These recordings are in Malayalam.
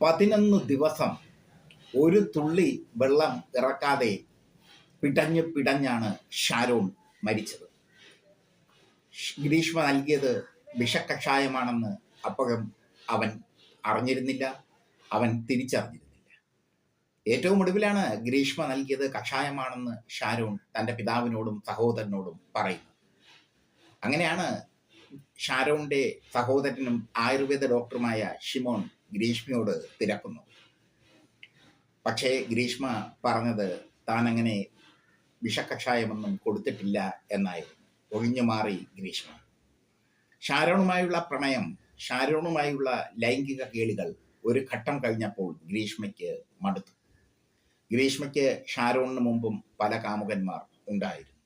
പതിനൊന്ന് ദിവസം ഒരു തുള്ളി വെള്ളം ഇറക്കാതെ പിടഞ്ഞ് പിടഞ്ഞാണ് ഷാരോൺ മരിച്ചത്. ഗ്രീഷ്മ നൽകിയത് വിഷക്കഷായമാണെന്ന് അപ്പോഴും അവൻ അറിഞ്ഞിരുന്നില്ല അവൻ തിരിച്ചറിഞ്ഞിരുന്നില്ല. ഏറ്റവും ഒടുവിലാണ് ഗ്രീഷ്മ നൽകിയത് കഷായമാണെന്ന് ഷാരോൺ തന്റെ പിതാവിനോടും സഹോദരനോടും പറയുന്നു. അങ്ങനെയാണ് ഷാരോണിന്റെ സഹോദരനും ആയുർവേദ ഡോക്ടറുമായ ഷിമോൺ ഗ്രീഷ്മയോട് തിരക്കുന്നു. പക്ഷേ ഗ്രീഷ്മ പറഞ്ഞത് താൻ അങ്ങനെ വിഷക്കഷായമൊന്നും കൊടുത്തിട്ടില്ല എന്നായിരുന്നു. ഒഴിഞ്ഞു മാറി ഗ്രീഷ്മ. ഷാരോണുമായുള്ള പ്രണയം ഷാരോണുമായുള്ള ലൈംഗിക കേളികൾ ഒരു ഘട്ടം കഴിഞ്ഞപ്പോൾ ഗ്രീഷ്മയ്ക്ക് മടുത്തു. ഗ്രീഷ്മയ്ക്ക് ഷാരോണിന് മുമ്പും പല കാമുകന്മാർ ഉണ്ടായിരുന്നു.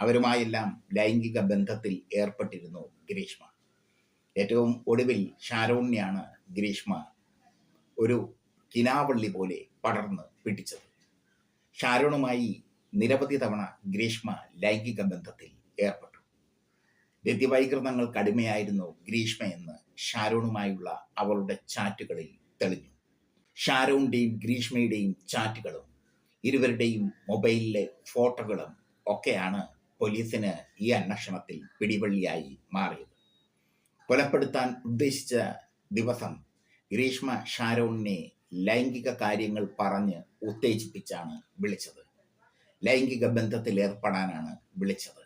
അവരുമായെല്ലാം ലൈംഗിക ബന്ധത്തിൽ ഏർപ്പെട്ടിരുന്നു ഗ്രീഷ്മ. ഏറ്റവും ഒടുവിൽ ഷാരോണ്യാണ് ഗ്രീഷ്മ ഒരു കിനാവള്ളി പോലെ പടർന്ന് പിടിച്ചത്. ഷാരോണുമായി നിരവധി തവണ ഗ്രീഷ്മ ലൈംഗിക ബന്ധത്തിൽ ഏർപ്പെട്ടു. വ്യതിവൈകൃതങ്ങൾ കടുമയായിരുന്നു ഗ്രീഷ്മ എന്ന് ഷാരോണുമായുള്ള അവളുടെ ചാറ്റുകളിൽ തെളിഞ്ഞു. ഷാരോണിന്റെയും ഗ്രീഷ്മയുടെയും ചാറ്റുകളും ഇരുവരുടെയും മൊബൈലിലെ ഫോട്ടോകളും ഒക്കെയാണ് പോലീസിന് ഈ അന്വേഷണത്തിൽ പിടിവള്ളിയായി മാറിയത്. കൊലപ്പെടുത്താൻ ഉദ്ദേശിച്ച ദിവസം ഗ്രീഷ്മ ഷാരോണിനെ ലൈംഗിക കാര്യങ്ങൾ പറഞ്ഞ് ഉത്തേജിപ്പിച്ചാണ് വിളിച്ചത്. ലൈംഗിക ബന്ധത്തിൽ ഏർപ്പെടാനാണ് വിളിച്ചത്.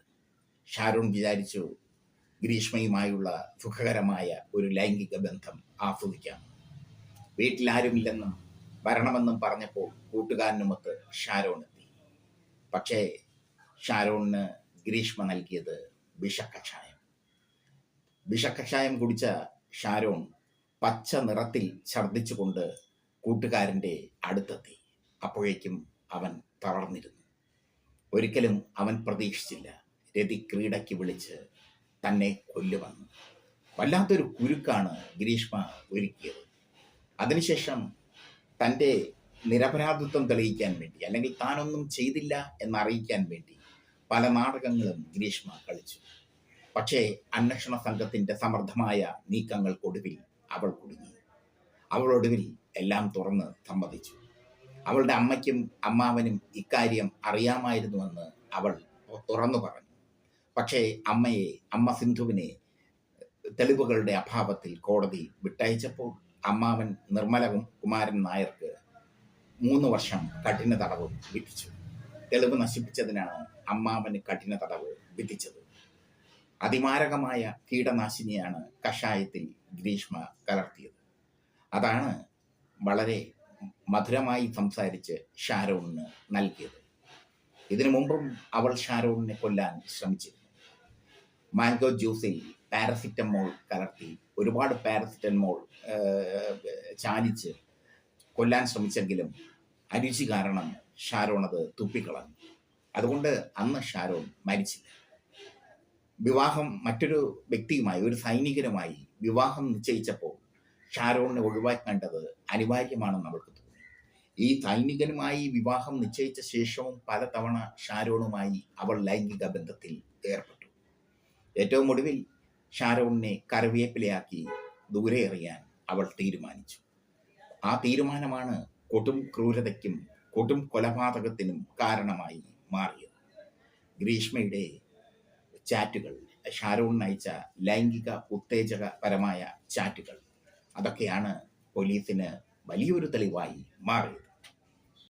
ഷാരോൺ വിചാരിച്ചു ഗ്രീഷ്മയുമായുള്ള സുഖകരമായ ഒരു ലൈംഗിക ബന്ധം ആസ്വദിക്കാം. വീട്ടിലാരുമില്ലെന്നും വരണമെന്നും പറഞ്ഞപ്പോൾ കൂട്ടുകാരനുമൊത്ത് ഷാരോൺ എത്തി. പക്ഷേ ഷാരോണിന് ഗ്രീഷ്മ നൽകിയത് വിഷക്കഷായം വിഷക്കഷായം കുടിച്ച ഷാരോൺ പച്ച നിറത്തിൽ ഛർദ്ദിച്ചുകൊണ്ട് കൂട്ടുകാരന്റെ അടുത്തെത്തി. അപ്പോഴേക്കും അവൻ തളർന്നിരുന്നു. ഒരിക്കലും അവൻ പ്രതീക്ഷിച്ചില്ല. രതി ക്രീഡയ്ക്ക് വിളിച്ച് തന്നെ കൊല്ലുവന്നു. വല്ലാത്തൊരു കുരുക്കാണ് ഗ്രീഷ്മ ഒരുക്കിയത്. അതിനുശേഷം തന്റെ നിരപരാധിത്വം തെളിയിക്കാൻ വേണ്ടി അല്ലെങ്കിൽ താനൊന്നും ചെയ്തില്ല എന്നറിയിക്കാൻ വേണ്ടി പല നാടകങ്ങളും ഗ്രീഷ്മ കളിച്ചു. പക്ഷേ അന്വേഷണ സംഘത്തിന്റെ സമർത്ഥമായ നീക്കങ്ങൾക്കൊടുവിൽ അവൾ കുടുങ്ങി. അവളൊടുവിൽ എല്ലാം തുറന്ന് സമ്മതിച്ചു. അവളുടെ അമ്മയ്ക്കും അമ്മാവനും ഇക്കാര്യം അറിയാമായിരുന്നുവെന്ന് അവൾ തുറന്നു പറഞ്ഞു. പക്ഷേ അമ്മയെ അമ്മ സിന്ധുവിനെ തെളിവുകളുടെ അഭാവത്തിൽ കോടതി വിട്ടയച്ചപ്പോൾ അമ്മാവൻ നിർമ്മലവും കുമാരൻ നായർക്ക് മൂന്ന് വർഷം കഠിന തടവ് വിധിച്ചു. തെളിവ് നശിപ്പിച്ചതിനാണ് അമ്മാവന് കഠിന തടവ് വിധിച്ചത്. അതിമാരകമായ കീടനാശിനിയാണ് കഷായത്തിൽ ഗ്രീഷ്മ കലർത്തിയത്. അതാണ് വളരെ മധുരമായി സംസാരിച്ച് ഷാരോണിന് നൽകിയത്. ഇതിനു മുമ്പും അവൾ ഷാരോണിനെ കൊല്ലാൻ ശ്രമിച്ചിരുന്നു. മാംഗോ ജ്യൂസിൽ പാരസിറ്റമോൾ കലർത്തി ഒരുപാട് പാരസിറ്റമോൾ ചാലിച്ച് കൊല്ലാൻ ശ്രമിച്ചെങ്കിലും അരുചി കാരണം ഷാരോൺ അത് തുപ്പിക്കളഞ്ഞു. അതുകൊണ്ട് അന്ന് ഷാരോൺ മരിച്ചില്ല. വിവാഹം മറ്റൊരു വ്യക്തിയുമായി ഒരു സൈനികനുമായി വിവാഹം നിശ്ചയിച്ചപ്പോൾ ഷാരോണിനെ ഒഴിവാക്കേണ്ടത് അനിവാര്യമാണെന്ന് അവൾക്ക് തോന്നി. ഈ സൈനികനുമായി വിവാഹം നിശ്ചയിച്ച ശേഷവും പലതവണ ഷാരോണുമായി അവൾ ലൈംഗിക ബന്ധത്തിൽ ഏർപ്പെട്ടു. ഏറ്റവും ഒടുവിൽ ഷാരോണിനെ കറിവേപ്പിലയാക്കി ദൂരെ എറിയാൻ അവൾ തീരുമാനിച്ചു. ആ തീരുമാനമാണ് കൊടും ക്രൂരതയ്ക്കും കൊടും കൊലപാതകത്തിനും കാരണമായി മാറിയത്. ഗ്രീഷ്മയുടെ ചാറ്റുകൾ. ഷാരൂൺ നയിച്ച ലൈംഗിക ഉത്തേജകപരമായ ചാറ്റുകൾ. അതൊക്കെയാണ് പോലീസിന് വലിയൊരു തെളിവായി മാറിയത്.